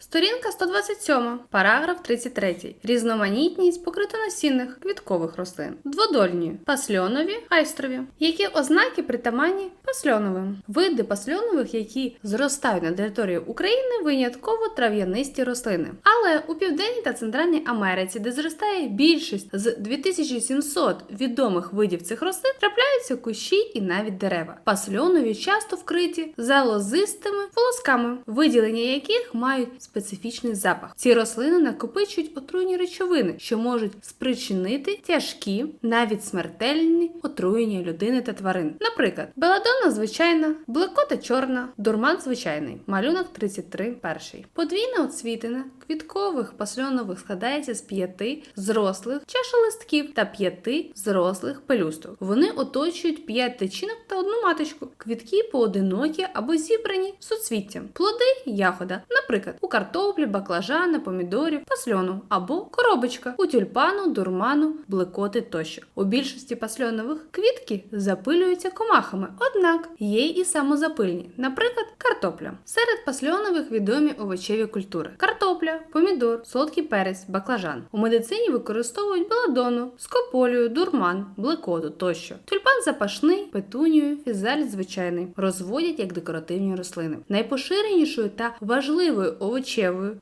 Сторінка 127, параграф 33. Різноманітність покритоносінних квіткових рослин. Дводольні пасльонові, айстрові. Які ознаки притаманні пасльоновим? Види пасльонових, які зростають на території України, винятково трав'янисті рослини. Але у Південній та Центральній Америці, де зростає більшість з 2700 відомих видів цих рослин, трапляються кущі і навіть дерева. Пасльонові часто вкриті залозистими волосками, виділення яких мають специфічний запах. Ці рослини накопичують отруйні речовини, що можуть спричинити тяжкі, навіть смертельні отруєння людини та тварин. Наприклад, беладонна звичайна, блекота чорна, дурман звичайний, малюнок 33 перший. Подвійна оцвітина квіткових пасльонових складається з п'яти зрослих чашелистків та п'яти зрослих пелюсток. Вони оточують п'ять тичинок та одну маточку. Квітки поодинокі або зібрані суцвіттям. Плоди ягода, наприклад, у картоплі, баклажана, помідорів, пасльону або коробочка у тюльпану, дурману, блекоти тощо. У більшості пасльонових квітки запилюються комахами, однак є і самозапильні, наприклад, картопля. Серед пасльонових відомі овочеві культури: картопля, помідор, солодкий перець, баклажан. У медицині використовують беладону, скополію, дурман, блекоту тощо. Тюльпан запашний, петунію, фізаль звичайний розводять як декоративні рослини. Найпоширенішою та важливою овочевою,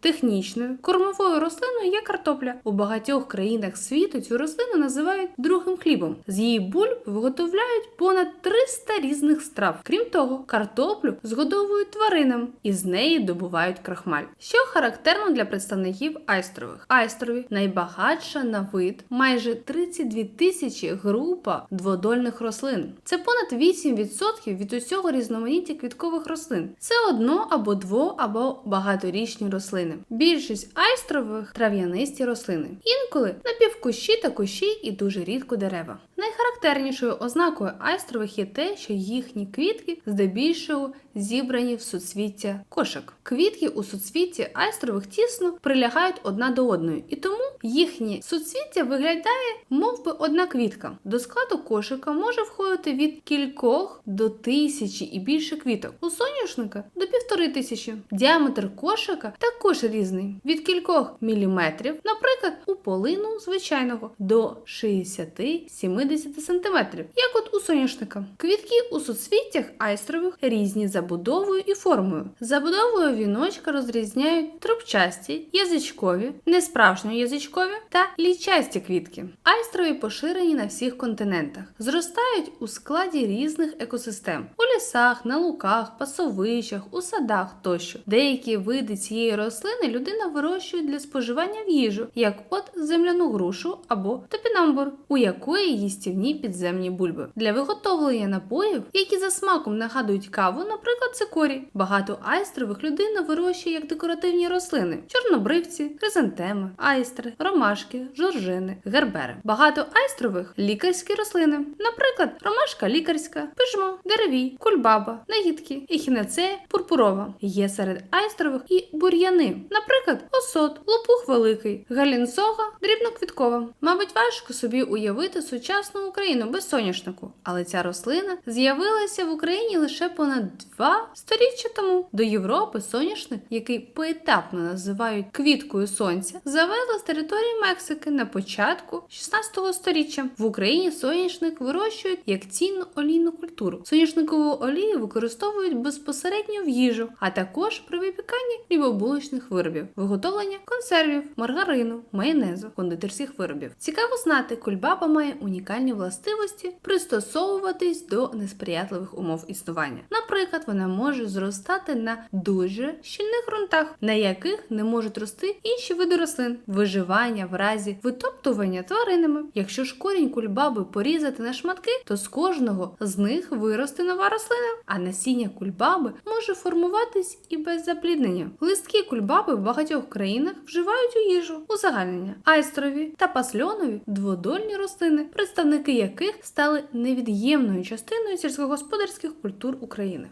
технічною, кормовою рослиною є картопля. У багатьох країнах світу цю рослину називають другим хлібом. З її бульб виготовляють понад 300 різних страв. Крім того, картоплю згодовують тваринам і з неї добувають крахмаль, що характерно для представників айстрових. Айстрові найбагатша на вид, майже 32 тисячі група дводольних рослин. Це понад 8% від усього різноманіття квіткових рослин. Це одно або дво або багаторічні рослини. Більшість айстрових трав'янисті рослини. Інколи напівкущі та кущі і дуже рідко дерева. Найхарактернішою ознакою айстрових є те, що їхні квітки здебільшого зібрані в суцвіття кошик. Квітки у суцвітті айстрових тісно прилягають одна до одної, і тому їхнє суцвіття виглядає мов би одна квітка. До складу кошика може входити від кількох до тисячі і більше квіток. У соняшника до півтори тисячі. Діаметр кошика також різний від кількох міліметрів, наприклад, у полину звичайного до 60-70 сантиметрів, як от у соняшника. Квітки у суцвіттях айстрових різні забудовою і формою. Забудовою віночка розрізняють трубчасті, язичкові, несправжньо язичкові та лічасті квітки. Айстрові поширені на всіх континентах, зростають у складі різних екосистем у лісах, на луках, пасовищах, у садах тощо. Деякі види цієї рослини людина вирощує для споживання в їжу, як от земляну грушу або топінамбур, у якої їстівні підземні бульби. Для виготовлення напоїв, які за смаком нагадують каву, наприклад, цикорій. Багато айстрових людина вирощує як декоративні рослини: чорнобривці, хризантеми, айстри, ромашки, жоржини, гербери. Багато айстрових лікарські рослини, наприклад, ромашка лікарська, пижмо, деревій, кульбаба, нагідки, ехінацея, пурпурова. Є серед айстрових і бур'яни, наприклад, осот, лопух великий, галінсога, дрібноквіткова. Мабуть, важко собі уявити сучасну Україну без соняшнику, але ця рослина з'явилася в Україні лише понад два сторіччя тому. До Європи соняшник, який поетапно називають квіткою сонця, завезли з території Мексики на початку 16 століття. В Україні соняшник вирощують як цінну олійну культуру. Соняшникову олію використовують безпосередньо в їжу, а також при випіканні хлібобулочних виробів, виготовлення консервів, маргарину, майонезу, кондитерських виробів. Цікаво знати, кульбаба має унікальні властивості пристосовуватись до несприятливих умов існування. Наприклад, вона може зростати на дуже щільних ґрунтах, на яких не можуть рости інші види рослин, виживання в разі витоптування тваринами. Якщо ж корінь кульбаби порізати на шматки, то з кожного з них виросте нова рослина, а насіння кульбаби може формуватись і без запліднення. Листки кульбаби в багатьох країнах вживають у їжу, узагальнення, айстрові та пасльонові дводольні рослини, представники яких стали невід'ємною частиною сільськогосподарських культур України.